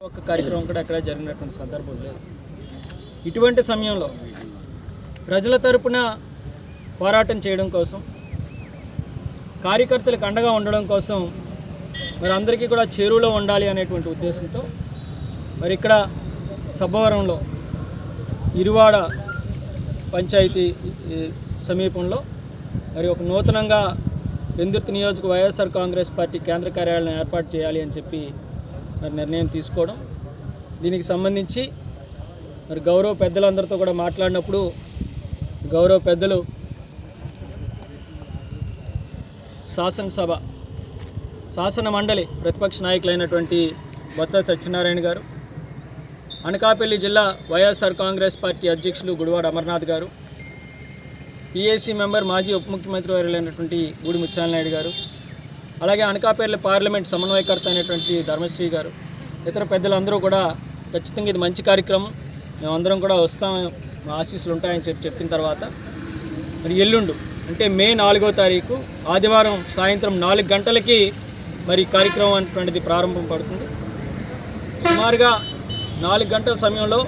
ఒక్క కార్యక్రమం కూడా ఎక్కడ జరిగినటువంటి సందర్భం లేదు. ఇటువంటి సమయంలో ప్రజల తరపున పోరాటం చేయడం కోసం కార్యకర్తలకు అండగా ఉండడం కోసం మరి అందరికీ కూడా చేరువలో ఉండాలి అనేటువంటి ఉద్దేశంతో మరి ఇక్కడ సబ్బవరంలో ఇరువాడ పంచాయతీ సమీపంలో మరి ఒక నూతనంగా వెందుర్తి నియోజక వైఎస్ఆర్ కాంగ్రెస్ పార్టీ కేంద్ర కార్యాలయం ఏర్పాటు చేయాలి అని చెప్పి మరి నిర్ణయం తీసుకోవడం. దీనికి సంబంధించి మరి గౌరవ పెద్దలందరితో కూడా మాట్లాడినప్పుడు గౌరవ పెద్దలు శాసనసభ శాసన మండలి ప్రతిపక్ష నాయకులైనటువంటి బొత్స సత్యనారాయణ గారు అనకాపల్లి జిల్లా వైఎస్ఆర్ కాంగ్రెస్ పార్టీ అధ్యక్షులు గుడివాడ అమర్నాథ్ గారు పిఏసీ మెంబర్ మాజీ ఉప ముఖ్యమంత్రి వర్యులైనటువంటి గూడి ముచ్చాలనాయుడు గారు అలాగే అనకాపల్లి పార్లమెంట్ సమన్వయకర్త అయినటువంటి ధర్మశ్రీ గారు ఇతర పెద్దలందరూ కూడా ఖచ్చితంగా ఇది మంచి కార్యక్రమం. మేమందరం కూడా వస్తాం మా ఆశీస్సులు ఉంటాయని చెప్పి చెప్పిన తర్వాత మరి ఎల్లుండు అంటే మే నాలుగో తారీఖు ఆదివారం సాయంత్రం నాలుగు గంటలకి మరి కార్యక్రమం అనేటువంటిది ప్రారంభం పడుతుంది. సుమారుగా నాలుగు గంటల సమయంలో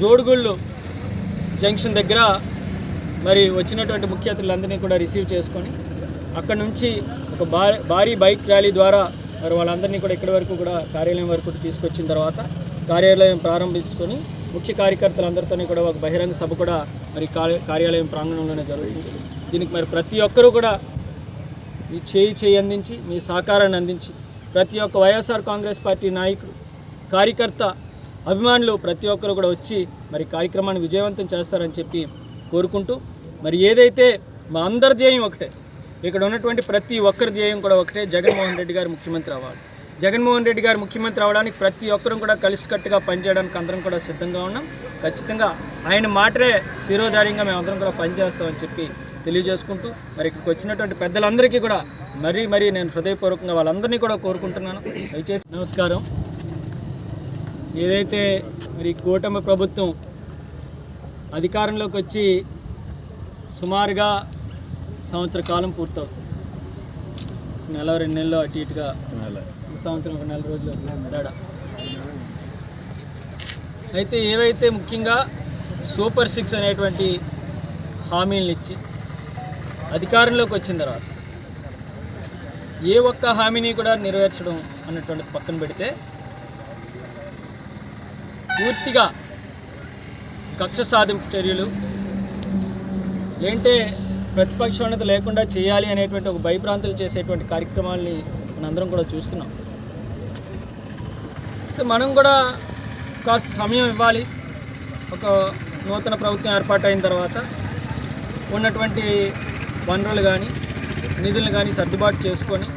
జోడుగుళ్ళు జంక్షన్ దగ్గర మరి వచ్చినటువంటి ముఖ్య అతిథులందరినీ కూడా రిసీవ్ చేసుకొని అక్కడ నుంచి ఒక భారీ భారీ బైక్ ర్యాలీ ద్వారా మరి వాళ్ళందరినీ కూడా ఇక్కడి వరకు కూడా కార్యాలయం వరకు తీసుకొచ్చిన తర్వాత కార్యాలయం ప్రారంభించుకొని ముఖ్య కార్యకర్తలందరితోనే కూడా ఒక బహిరంగ సభ కూడా మరి కార్య- కార్యాలయం ప్రాంగణంలోనే జరుగుతుంది. దీనికి మరి ప్రతి ఒక్కరూ కూడా మీ చేయి చేయి అందించి మీ సహకారాన్ని అందించి ప్రతి ఒక్క వైఎస్ఆర్ కాంగ్రెస్ పార్టీ నాయకుడు కార్యకర్త అభిమానులు ప్రతి ఒక్కరు కూడా వచ్చి మరి కార్యక్రమాన్ని విజయవంతం చేస్తారని చెప్పి కోరుకుంటూ మరి ఏదైతే మా అందరి ధ్యేయం ఒకటే ఇక్కడ ఉన్నటువంటి ప్రతి ఒక్కరి ధ్యేయం కూడా ఒకటే జగన్మోహన్ రెడ్డి గారు ముఖ్యమంత్రి అవ్వాలి. జగన్మోహన్ రెడ్డి గారు ముఖ్యమంత్రి అవ్వడానికి ప్రతి ఒక్కరం కూడా కలిసికట్టుగా పనిచేయడానికి అందరం కూడా సిద్ధంగా ఉన్నాం. ఖచ్చితంగా ఆయన మాటరే శిరోధార్యంగా మేము అందరం కూడా పనిచేస్తామని చెప్పి తెలియజేసుకుంటూ మరి ఇక్కడికి వచ్చినటువంటి పెద్దలందరికీ కూడా మరీ మరీ నేను హృదయపూర్వకంగా వాళ్ళందరినీ కూడా కోరుకుంటున్నాను. దయచేసి నమస్కారం. ఏదైతే మరి కూటమి ప్రభుత్వం అధికారంలోకి వచ్చి సుమారుగా సంవత్సర కాలం పూర్తవుతుంది నెల రెండు నెలలు అటు ఇటుగా సంవత్సరం ఒక నెల రోజులు తేడా అయితే ఏవైతే ముఖ్యంగా సూపర్ సిక్స్ అనేటువంటి హామీలను ఇచ్చి అధికారంలోకి వచ్చిన తర్వాత ఏ ఒక్క హామీని కూడా నెరవేర్చడం అన్నటువంటి పక్కన పెడితే పూర్తిగా కక్ష సాధింపు చర్యలు ఏంటే ప్రతిపక్షోన్నత లేకుండా చేయాలి అనేటువంటి ఒక భయభ్రాంతులు చేసేటువంటి కార్యక్రమాల్ని మనందరం కూడా చూస్తున్నాం. అయితే మనం కూడా కాస్త సమయం ఇవ్వాలి. ఒక నూతన ప్రభుత్వం ఏర్పాటైన తర్వాత ఉన్నటువంటి వనరులు కానీ నిధులు కానీ సర్దుబాటు చేసుకొని